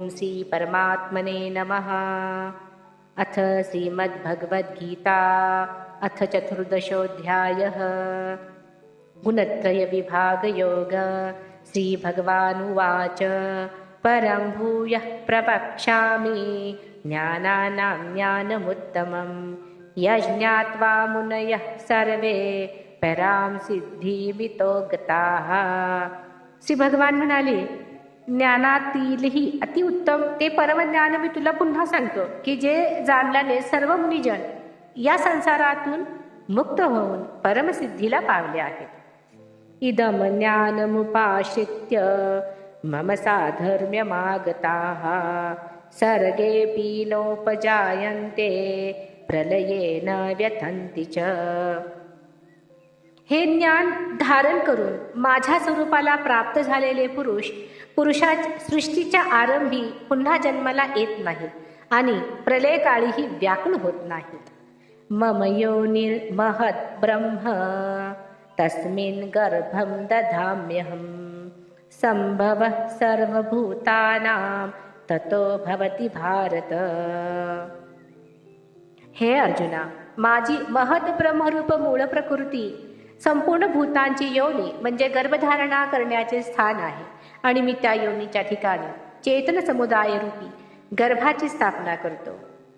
ॐ श्री परमात्मने नमः। अथ श्रीमद्भगवद्गीता अथ चतुर्दशोऽध्यायः। गुणत्रयविभागयोग श्रीभगवानुवाच। परं भूयः प्रवक्ष्यामि ज्ञानानां ज्ञानमुत्तमं यज्ञात्वा मुनयः सर्वे परां सिद्धिमितो गताः श्री भगवान म्हणाले ज्ञानातीलही अतिउत्तम ते परमज्ञान मी तुला पुन्हा सांगतो की जे जाणल्याने सर्व मुनिजन या संसारातून मुक्त होऊन परमसिद्धीला पावले आहेत. इदम ज्ञानमुपाश्रित्य मम साधर्म्यमागताः. सर्गेऽपि नोपजायन्ते प्रलये न व्यथन्ति च. हे ज्ञान धारण करून माझ्या स्वरूपाला प्राप्त झालेले पुरुष पुरुषा सृष्टीच्या आरंभी पुन्हा जन्माला येत नाहीत आणि प्रलय काळीही व्याकुळ होत नाही. मम योनिर्महत् ब्रह्म तस्मिन् गर्भम दधाम्यहम। संभव सर्वभूतानां ततो भवति भारत। हे अर्जुना माझी महत ब्रह्मरूप मूळ प्रकृती संपूर्ण भूतांची योनी म्हणजे गर्भधारणा करण्याचे स्थान आहे. आणि मी त्या योनीच्या ठिकाणी चेतन समुदाय रूपी गर्भाची स्थापना करतो.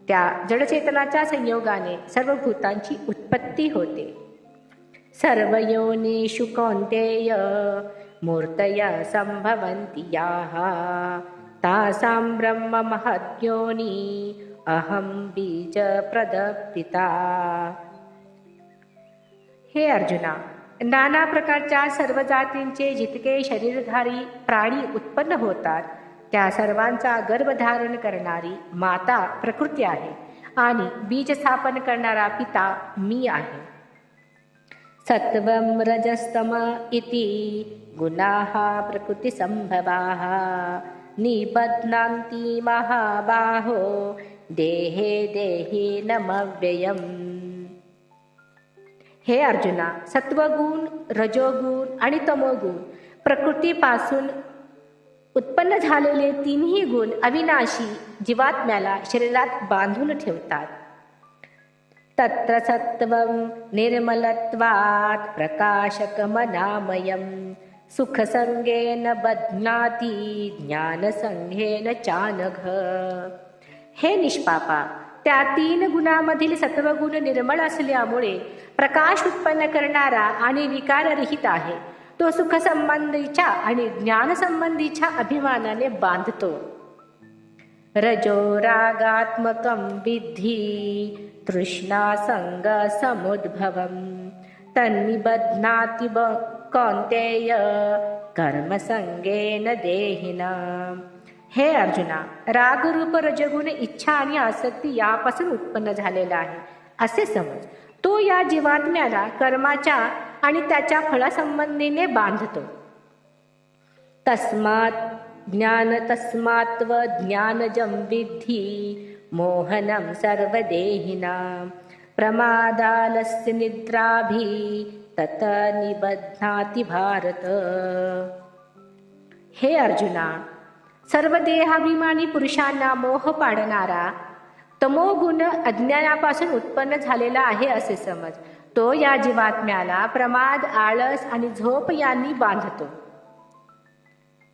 त्या जडचेतनाच्या संयोगाने सर्व भूतांची उत्पत्ती होते. सर्व योनिषु कौन्तेय मूर्तय संभवन्ति याः तासां ब्रह्म अहं बीज प्रदपिता हे अर्जुना नाना प्रकारच्या सर्व जातींचे जितके शरीरधारी प्राणी उत्पन्न होतात त्या सर्वांचा गर्भधारण करणारी माता प्रकृती आहे आणि बीज स्थापन करणारा पिता मी आहे. सत्वं रजस्तम इति गुणाः प्रकृतिसम्भवाः निबध्नान्ति महाबाहो देहे देहि नमव्ययम्। हे अर्जुना सत्वगुण रजोगुण आणि तमोगुण प्रकृतीपासून उत्पन्न झालेले तिन्ही गुण अविनाशी जीवात्म्याला शरीरात बांधून ठेवतात. तत्र सत्वं निर्मलत्वात् प्रकाशकमनामयं सुखसंगेन बध्नाती ज्ञानसंघेन चानघ हे निष्पापा त्या तीन गुणामधील सत्वगुण निर्मळ असल्यामुळे प्रकाश उत्पन्न करणारा आणि विकाररहित आहे. तो सुख संबंधीच्या आणि ज्ञान संबंधीच्या अभिमानाने बांधतो. रजो रागात्मकं विद्धी तृष्णा संग समुद्भवं तन्निबध्नाति कौन्तेय कर्मसंगेन देहिनाम् हे अर्जुना रागरूप रजगुण इच्छा आणि आसक्ती यापासून उत्पन्न झालेला आहे. असे समज तो या जीवात्म्याला कर्माच्या आणि त्याच्या फळासंबंधीने बांधतो. तस्मात ज्ञान तस्मात्व ज्ञानजं विद्धी मोहनं सर्वदेहिनां। प्रमादालस्य निद्राभी तत निबध्नाति भारत। हे अर्जुना सर्व देहाभिमानी पुरुषांना मोह पाडणारा तमोगुण अज्ञानापासून उत्पन्न झालेला आहे असे समज. तो या जीवात्म्याला प्रमाद आळस आणि झोप यांनी बांधतो.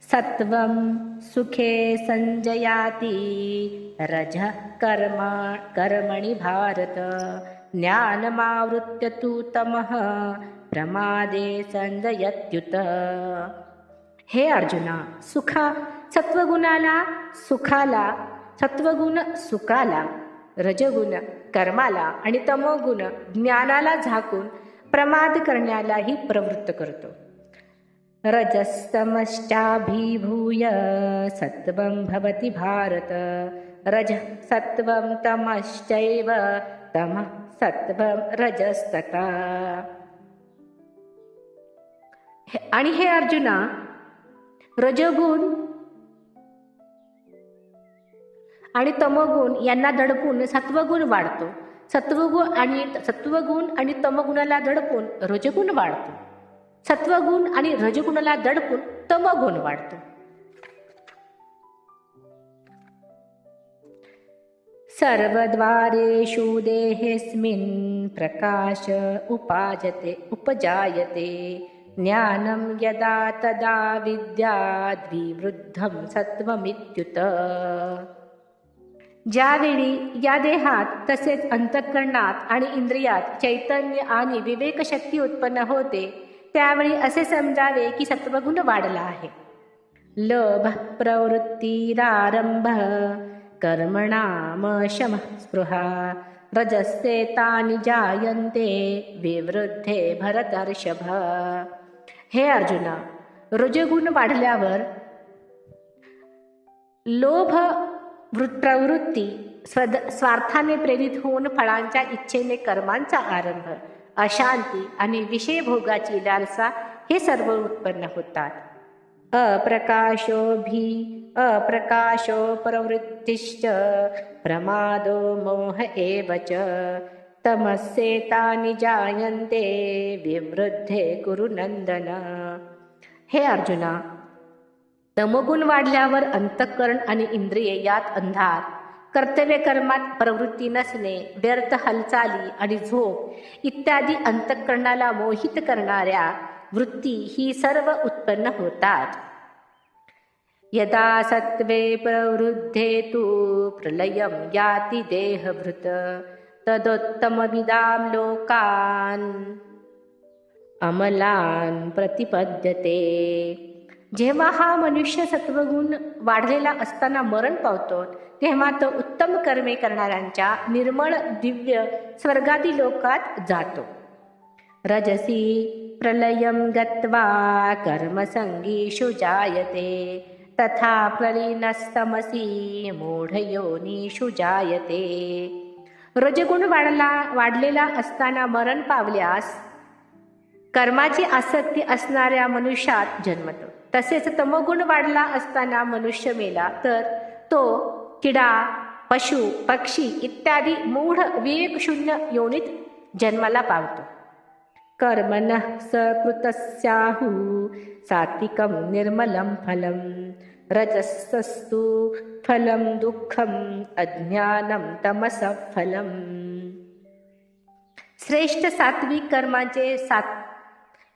सत्वं सुखे संजयाती रज कर्म कर्मणि भारत ज्ञानमावृत्य तू तमः प्रमादे संजयत्युत. हे अर्जुना सुखा सत्वगुणाला सुखाला सत्वगुण सुखाला रजगुण कर्माला आणि तमोगुण ज्ञानाला झाकून प्रमाद करण्यालाही प्रवृत्त करतो. रजस्तमश्चाभिभूय सत्वं भवति भारत। रज सत्वं तमश्चैव तमः सत्वं रजस्तथा आणि हे अर्जुना रजगुण आणि तमगुण यांना दडपून सत्वगुण वाढतो. सत्वगुण आणि सत्वगुण आणि तमगुणाला दडपून रजगुण वाढतो. सत्वगुण आणि रजगुणाला दडपून तमगुण वाढतो. सर्वद्वारेषु देहेस्मिन् प्रकाश उपाजते उपजायते. ज्ञानं यदा तदा विद्याद्विवृद्धं सत्वमित्युत. ज्यावेळी या देहात तसेच अंतःकरणात आणि इंद्रियात चैतन्य आणि विवेकशक्ती उत्पन्न होते त्यावेळी असे समजावे की सत्वगुण वाढला आहे. लोभ प्रवृत्तीरारंभ कर्मणाम शम स्पृहा रजस्ते तानि जायन्ते विवृद्धे भरतर्षभ. हे अर्जुना रजगुण वाढल्यावर लोभ वृ- प्रवृत्ती स्वद स्वार्थाने प्रेरित होऊन फळांच्या इच्छेने कर्मांचा आरंभ अशांती आणि विषयभोगाची लालसा हे सर्व उत्पन्न होतात. अप्रकाशोभी अप्रकाशो प्रवृत्तिश्च प्रमादो मोह एव च। तमस्येतानि जायन्ते विवृद्धे गुरुनंदन हे अर्जुना तमगुण वाढल्यावर अंतःकरण आणि इंद्रिये यात अंधार. कर्तव्य कर्मात प्रवृत्ती नसणे व्यर्थ हालचाली आणि झोप इत्यादी अंतःकरणाला मोहित करणाऱ्या वृत्ती ही सर्व उत्पन्न होतात. यदा सत्वे प्रवृद्धे तु प्रलयं याति देहभृत तदोत्तमविदां लोकान् अमलान प्रतिपद्यते। जेव्हा हा मनुष्य सत्वगुण वाढलेला असताना मरण पावतो तेव्हा तो उत्तम कर्मे करणाऱ्यांच्या निर्मळ दिव्य स्वर्गादी लोकात जातो. रजसी प्रलयं गत्वा कर्मसंगीषु जायते तथा प्रलीनस्तमसी मूढयोनीषु जायते. रजगुण वाढला वाढलेला असताना मरण पावल्यास कर्माची आसक्ती असणाऱ्या मनुष्यात जन्मतो. तसेच तमगुण वाढला असताना मनुष्य मेला तर तो किडा पशु पक्षी इत्यादी मूढ विवेकशून्य योनीत जन्माला पावतो. कर्मन सकृतस्याहु सात्विकं निर्मलं फलं रजसस्तु फलं दुःखम अज्ञानं तमस फलम श्रेष्ठ सात्विक कर्मांचे सात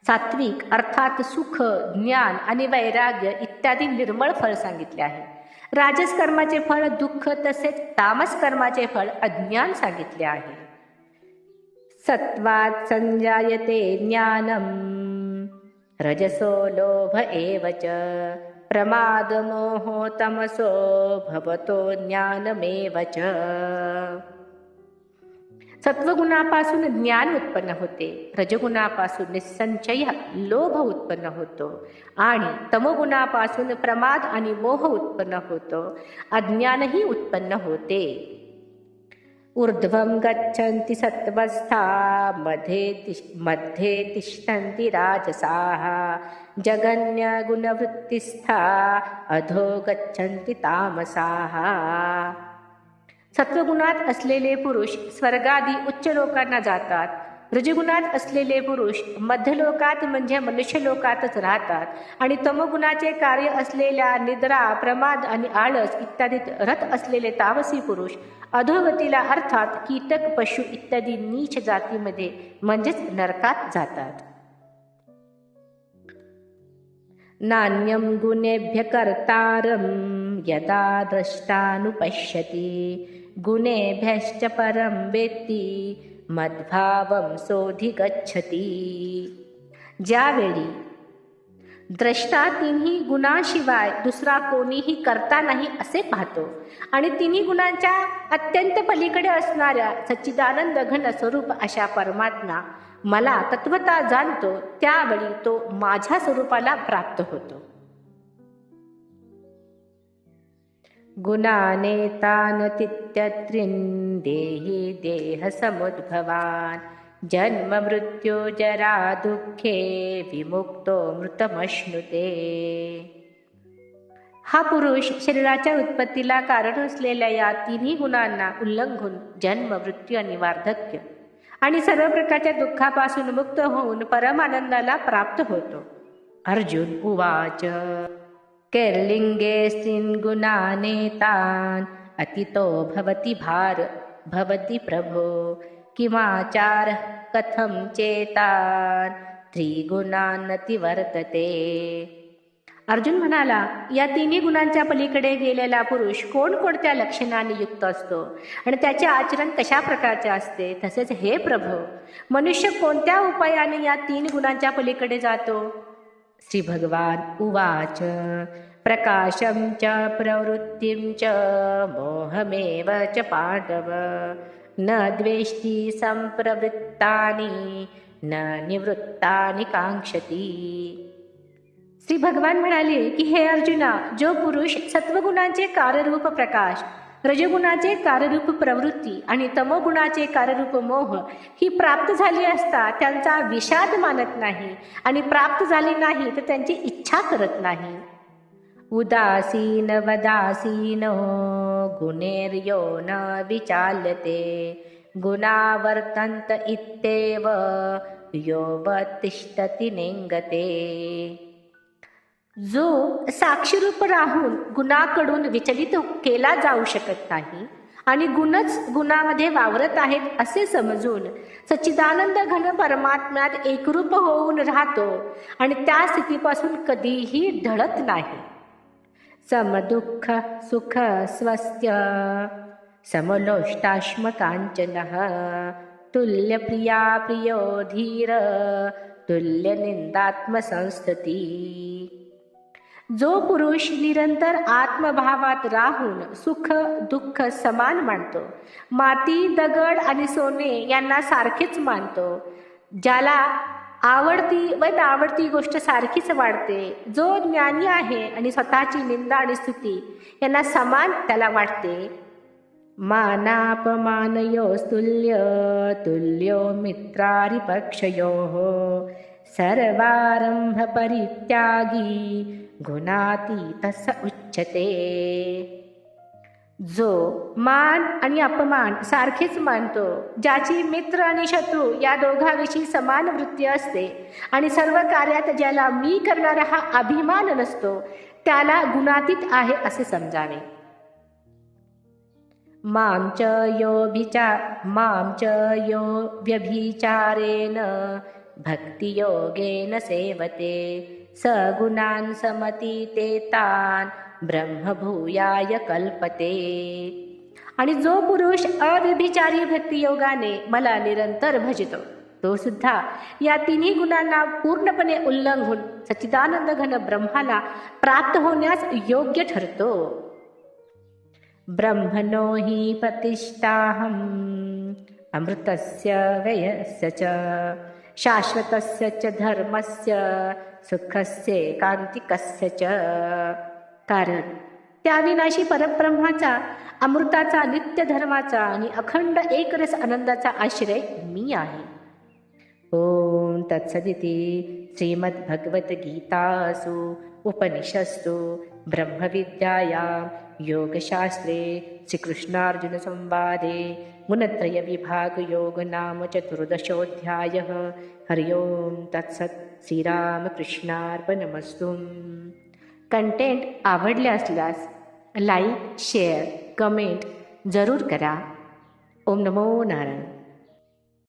सात्विक अर्थात सुख ज्ञान आणि वैराग्य इत्यादी निर्मळ फळ सांगितले आहे. राजस कर्माचे फळ दुःख तसेच तामस कर्माचे फळ अज्ञान सांगितले आहे. सत्वात संजायते ज्ञानम। रजसो लोभ एव च। प्रमाद तमसो भवतो ज्ञानमेव च। सत्वगुणापासून ज्ञान उत्पन्न होते. रजगुणापासून निसंचय लोभ उत्पन्न होतो. आणि तमगुणापासून प्रमाद आणि मोह उत्पन्न होतो. अज्ञानही उत्पन्न होते. ऊर्ध्वं गच्छन्ति सत्त्वस्था मध्ये तिष् मध्ये तिष्ठन्ति राजसाः. जगन्यगुणवृत्तिस्था अधो गच्छन्ति तामसाः. सत्वगुणात असलेले पुरुष स्वर्गादी उच्च लोकांना जातात. रजगुणात असलेले पुरुष मध्यलोकात म्हणजे मनुष्यलोकातच राहतात. आणि तमगुणाचे कार्य असलेल्या निद्रा प्रमाद आणि आळस इत्यादीत रथ असलेले तामसी पुरुष अधोगतीला अर्थात कीटक पशु इत्यादी नीच जातीमध्ये म्हणजेच नरकात जातात. नान्यं गुणेभ्य कर्तारं यदा द्रष्टानुपश्यति. गुणेभ्यश्च परं वेत्ती मद्भावं सोधिगच्छति ज्यावेळी द्रष्टा तिन्ही गुणाशिवाय दुसरा कोणीही करता नाही असे पाहतो आणि तिन्ही गुणांच्या अत्यंत पलीकडे असणाऱ्या सच्चिदानंद घन स्वरूप अशा परमात्मा मला तत्वता जाणतो त्यावेळी तो माझ्या स्वरूपाला प्राप्त होतो. गुणानेतान तित्यत्रिन देहि देह समुद्भवान जन्म मृत्यू जरा दुःखे विमुक्तो मृतमश्नुते। हा पुरुष शरीराच्या उत्पत्तीला कारण असलेल्या या तिन्ही गुणांना उल्लंघून जन्म मृत्यू आणि वार्धक्य आणि सर्व प्रकारच्या दुःखापासून मुक्त होऊन परमानंदाला प्राप्त होतो। अर्जुन उवाच। कैर्लिङ्गेऽस्मिन् स्त्रीन् गुणानेतान्। अतितो भवति भार भवति प्रभो। किमाचारः कथं चेतान्? त्रिगुणान्नतिवर्तते। अर्जुन म्हणाला या तिन्ही गुणांच्या पलीकडे गेलेला पुरुष कोणकोणत्या लक्षणाने युक्त असतो? आणि त्याचे आचरण कशा प्रकारचे असते? तसेच हे प्रभो मनुष्य कोणत्या उपायाने या तीन गुणांच्या पलीकडे जातो? श्री भगवान उवाच। प्रकाशं च प्रवृत्तिं च मोहमेव च पांडव न द्वेष्टी संप्रवृत्तानि न निवृत्तानि कांक्षती श्री भगवान म्हणाले की हे अर्जुना जो पुरुष सत्वगुणांचे कार्यरूप प्रकाश रजगुणाचे काररूप प्रवृत्ती आणि तमगुणाचे काररूप मोह ही प्राप्त झाली असता त्यांचा विषाद मानत नाही आणि प्राप्त झाली नाही तर त्यांची इच्छा करत नाही. उदासीन वदासीन गुणेर्यो न विचाल्यते गुणावर्तंत इत्येव योवतिष्ठति नेंगते. जो साक्षीरूप राहून गुणाकडून विचलित केला जाऊ शकत नाही आणि गुणच गुणामध्ये वावरत आहेत असे समजून सच्चिदानंद घन परमात्म्यात एकरूप होऊन राहतो आणि त्या स्थितीपासून कधीही ढळत नाही. समदुःख सुख स्वस्य समलोष्टाश्म कांचन तुल्यप्रिया प्रियो धीर तुल्य निंदात्मसंस्थिती जो पुरुष निरंतर आत्मभावात राहून सुख दुःख समान मानतो माती दगड आणि सोने यांना सारखेच मानतो ज्याला आवडती व नावडती गोष्ट सारखीच वाढते जो ज्ञानी आहे आणि स्वतःची निंदा आणि स्तुती यांना समान त्याला वाटते. मानापमानयोस्तुल्य तुल्यो मित्रारिपक्षयो सर्वारंभ परित्यागी गुणातीतस उच्चते जो मान आणि अपमान सारखेच मानतो ज्याची मित्र आणि शत्रू या दोघांविषयी समान वृत्ती असते आणि सर्व कार्यात ज्याला मी करणारा हा अभिमान नसतो त्याला गुणातीत आहे असे समजावे. मां च योभिचा मां च यो व्यभिचारेण भक्तियोगेन सेवते। सगुणान् समतीते तान् ब्रह्मभूयाय कल्पते। आणि जो पुरुष अव्यभिचारी भक्तियोगाने मला निरंतर भजतो तो सुद्धा या तिन्ही गुणांना पूर्णपणे उल्लंघून सच्चिदानंद घन ब्रह्माला प्राप्त होण्यास योग्य ठरतो। ब्रह्मनो हि प्रतिष्ठाहम अमृतस्य व्ययस्य च। शाश्वतस्य च धर्मस्य सुखस्य कांतिकस्य च कारण. त्या विनाशी परब्रह्माचा अमृताचा नित्य धर्माचा आणि अखंड एकरस आनंदाचा आश्रय मी आहे. ओम तत्सदिति श्रीमद्भगवद्गीतासु उपनिषत्सु ब्रह्मविद्यायां योगशास्त्रे श्रीकृष्णार्जुनसंवादे गुणत्रयविभागयोग नाम चतुर्दशोऽध्यायः हरि ओं तत्सत् श्रीरामकृष्णार्पणमस्तु। कंटेंट आवडले असल्यास लाईक शेअर कमेंट जरूर करा. ओम नमो नारायण